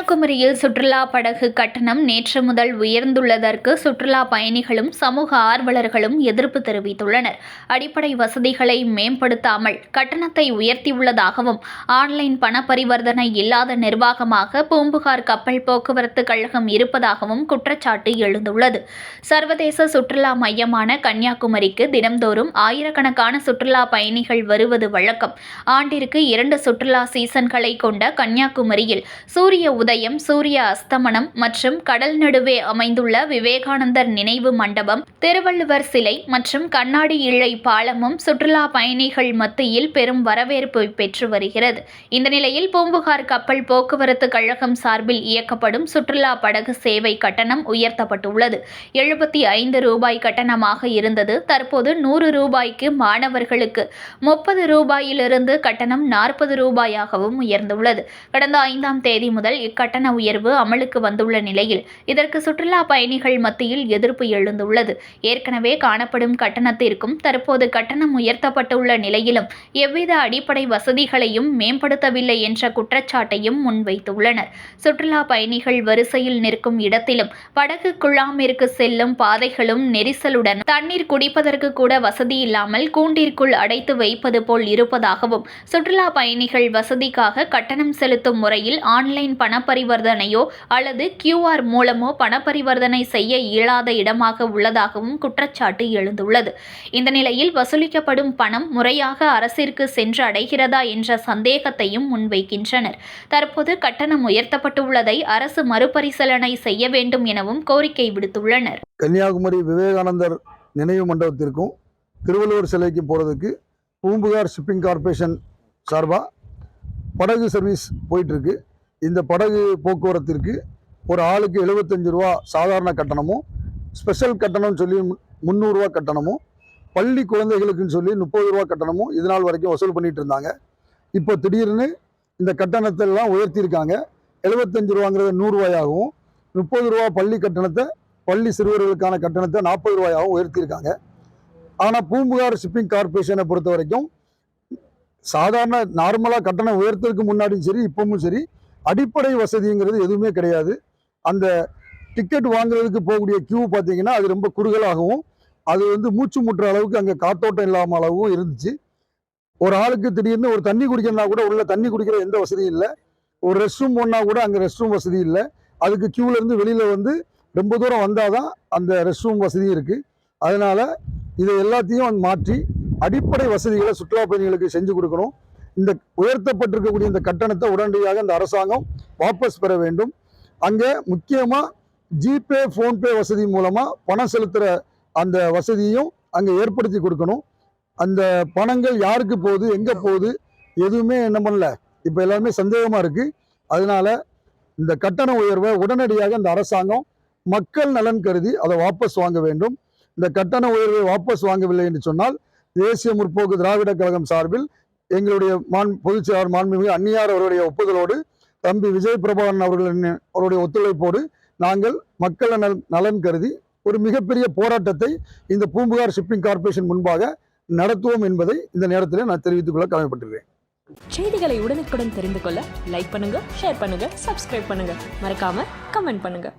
கன்னியாகுமரியில் சுற்றுலா படகு கட்டணம் நேற்று முதல் உயர்ந்துள்ளதற்கு சுற்றுலா பயணிகளும் சமூக ஆர்வலர்களும் எதிர்ப்பு தெரிவித்துள்ளனர். அடிப்படை வசதிகளை மேம்படுத்தாமல் கட்டணத்தை உயர்த்தியுள்ளதாகவும் ஆன்லைன் பண பரிவர்த்தனை இல்லாத நிர்வாகமாக பூம்புகார் கப்பல் போக்குவரத்து கழகம் இருப்பதாகவும் குற்றச்சாட்டு எழுந்துள்ளது. சர்வதேச சுற்றுலா மையமான கன்னியாகுமரிக்கு தினம்தோறும் ஆயிரக்கணக்கான சுற்றுலா பயணிகள் வருவது வழக்கம். ஆண்டிற்கு இரண்டு சுற்றுலா சீசன்களை கொண்ட கன்னியாகுமரியில் சூரிய உதயம் சூரிய அஸ்தமனம் மற்றும் கடல் நடுவே அமைந்துள்ள விவேகானந்தர் நினைவு மண்டபம் திருவள்ளுவர் சிலை மற்றும் கண்ணாடி இழை பாலமும் சுற்றுலா பயணிகள் மத்தியில் பெரும் வரவேற்பு பெற்று வருகிறது. இந்த நிலையில் பூம்புகார் கப்பல் போக்குவரத்து கழகம் சார்பில் இயக்கப்படும் சுற்றுலா படகு சேவை கட்டணம் உயர்த்தப்பட்டுள்ளது. எழுபத்தி ஐந்து ரூபாய் கட்டணமாக இருந்தது. தற்போது நூறு ரூபாய்க்கு மாணவர்களுக்கு முப்பது ரூபாயிலிருந்து கட்டணம் நாற்பது ரூபாயாகவும் உயர்ந்துள்ளது. கடந்த ஐந்தாம் தேதி முதல் கட்டண உயர்வு அமலுக்கு வந்துள்ள நிலையில் இதற்கு சுற்றுலா பயணிகள் மத்தியில் எதிர்ப்பு எழுந்துள்ளது. ஏற்கனவே காணப்படும் கட்டணத்திற்கும் தற்போது கட்டணம் உயர்த்தப்பட்டுள்ள நிலையிலும் எவ்வித அடிப்படை வசதிகளையும் மேம்படுத்தவில்லை என்ற குற்றச்சாட்டையும் முன்வைத்துள்ளனர். சுற்றுலா பயணிகள் வரிசையில் நிற்கும் இடத்திலும் படகு குழாமிற்கு செல்லும் பாதைகளும் நெரிசலுடன் தண்ணீர் குடிப்பதற்கு கூட வசதி இல்லாமல் கூண்டிற்குள் அடைத்து வைப்பது போல் இருப்பதாகவும் சுற்றுலா பயணிகள் வசதிக்காக கட்டணம் செலுத்தும் முறையில் ஆன்லைன் பண பரிவர்த்தனையோ அல்லது கியூஆர் மூலமோ பண பரிவர்த்தனை செய்ய இயலாத இடமாக உள்ளதாகவும் குற்றச்சாட்டு எழுந்துள்ளது. இந்த நிலையில் வசூலிக்கப்படும் பணம் முறையாக அரசிற்கு சென்று அடைகிறதா என்ற சந்தேகத்தையும் முன்வைக்கின்றனர். தற்போது கட்டணம் உயர்த்தப்பட்டுள்ளதை அரசு மறுபரிசீலனை செய்ய வேண்டும் எனவும் கோரிக்கை விடுத்துள்ளனர். கன்னியாகுமரி விவேகானந்தர் நினைவு மண்டபத்திற்கும் திருவள்ளுவர் சிலைக்கு போகிறதுக்கு பூம்புகார் ஷிப்பிங் கார்ப்பரேஷன் சார்பாக படகு சர்வீஸ் போயிட்டுருக்கு இந்த படகு போக்குவரத்திற்கு ஒரு ஆளுக்கு எழுபத்தஞ்சு ரூபா சாதாரண கட்டணமும் ஸ்பெஷல் கட்டணம்னு சொல்லி முந்நூறுரூவா கட்டணமும் பள்ளி குழந்தைகளுக்குன்னு சொல்லி முப்பது ரூபா கட்டணமும் இது நாள் வரைக்கும் வசூல் பண்ணிட்டு இருந்தாங்க. இப்போ திடீர்னு இந்த கட்டணத்தை எல்லாம் உயர்த்தியிருக்காங்க. எழுபத்தஞ்சு ரூபாங்கிறத நூறுரூவாயாகவும் முப்பது ரூபா பள்ளி கட்டணத்தை பள்ளி சிறுவர்களுக்கான கட்டணத்தை நாற்பது ரூபாயாகவும் உயர்த்தியிருக்காங்க. ஆனால் பூம்புகார் ஷிப்பிங் கார்பரேஷனை பொறுத்த வரைக்கும் சாதாரண நார்மலாக கட்டணம் உயர்த்ததுக்கு முன்னாடியும் சரி இப்பவும் சரி அடிப்படை வசதிங்கிறது எதுவுமே கிடையாது. அந்த டிக்கெட் வாங்குறதுக்கு போகக்கூடிய கியூ பார்த்தீங்கன்னா அது ரொம்ப குறுகலாகவும் அது வந்து மூச்சு முட்டுற அளவுக்கு அங்கே காத்தோட்டம் இல்லாமல் அளவும் இருந்துச்சு. ஒரு ஆளுக்கு திடீர்னு ஒரு தண்ணி குடிக்கணும்னா கூட உள்ள தண்ணி குடிக்கிற எந்த வசதியும் இல்லை. ஒரு ரெஸ்ட் ரூம் போனால் கூட அங்கே ரெஸ்ட் ரூம் வசதி இல்லை. அதுக்கு queueல வெளியில் வந்து ரொம்ப தூரம் வந்தால் தான் அந்த ரெஸ்ட் ரூம் வசதி இருக்குது அதனால் இதை எல்லாத்தையும் மாற்றி அடிப்படை வசதிகளை சுற்றுலா பயணிகளுக்கு செஞ்சு கொடுக்கணும். இந்த உயர்த்தப்பட்டிருக்கக்கூடிய இந்த கட்டணத்தை உடனடியாக இந்த அரசாங்கம் வாபஸ் பெற வேண்டும். அங்கே முக்கியமாக ஜிபே ஃபோன்பே வசதி மூலமாக பணம் செலுத்துகிற அந்த வசதியும் அங்கே ஏற்படுத்தி கொடுக்கணும். அந்த பணங்கள் யாருக்கு போகுது எங்கே போகுது எதுவுமே என்ன பண்ணல. இப்போ எல்லாருமே சந்தேகமாக இருக்குது அதனால இந்த கட்டண உயர்வை உடனடியாக இந்த அரசாங்கம் மக்கள் நலன் கருதி அதை வாபஸ் வாங்க வேண்டும். இந்த கட்டண உயர்வை வாபஸ் வாங்கவில்லை என்று சொன்னால் தேசிய முற்போக்கு திராவிட கழகம் சார்பில் எங்களுடைய மான் பொதுச்செயலாளர் மாண்புமிகு அந்நியார் அவருடைய ஒப்புதலோடு தம்பி விஜய் பிரபாகரன் அவர்களின் அவருடைய ஒத்துழைப்போடு நாங்கள் மக்கள் நலன் நலன் கருதி ஒரு மிகப்பெரிய போராட்டத்தை இந்த பூம்புகார் ஷிப்பிங் கார்ப்பரேஷன் முன்பாக நடத்துவோம் என்பதை இந்த நேரத்தில் நான் தெரிவித்துக் கொள்ள கடமைப்பட்டிருக்கிறேன். செய்திகளை உடனுக்குடன் தெரிந்து கொள்ள லைக் பண்ணுங்க ஷேர் பண்ணுங்க சப்ஸ்கிரைப் பண்ணுங்க. மறக்காம கமெண்ட் பண்ணுங்க.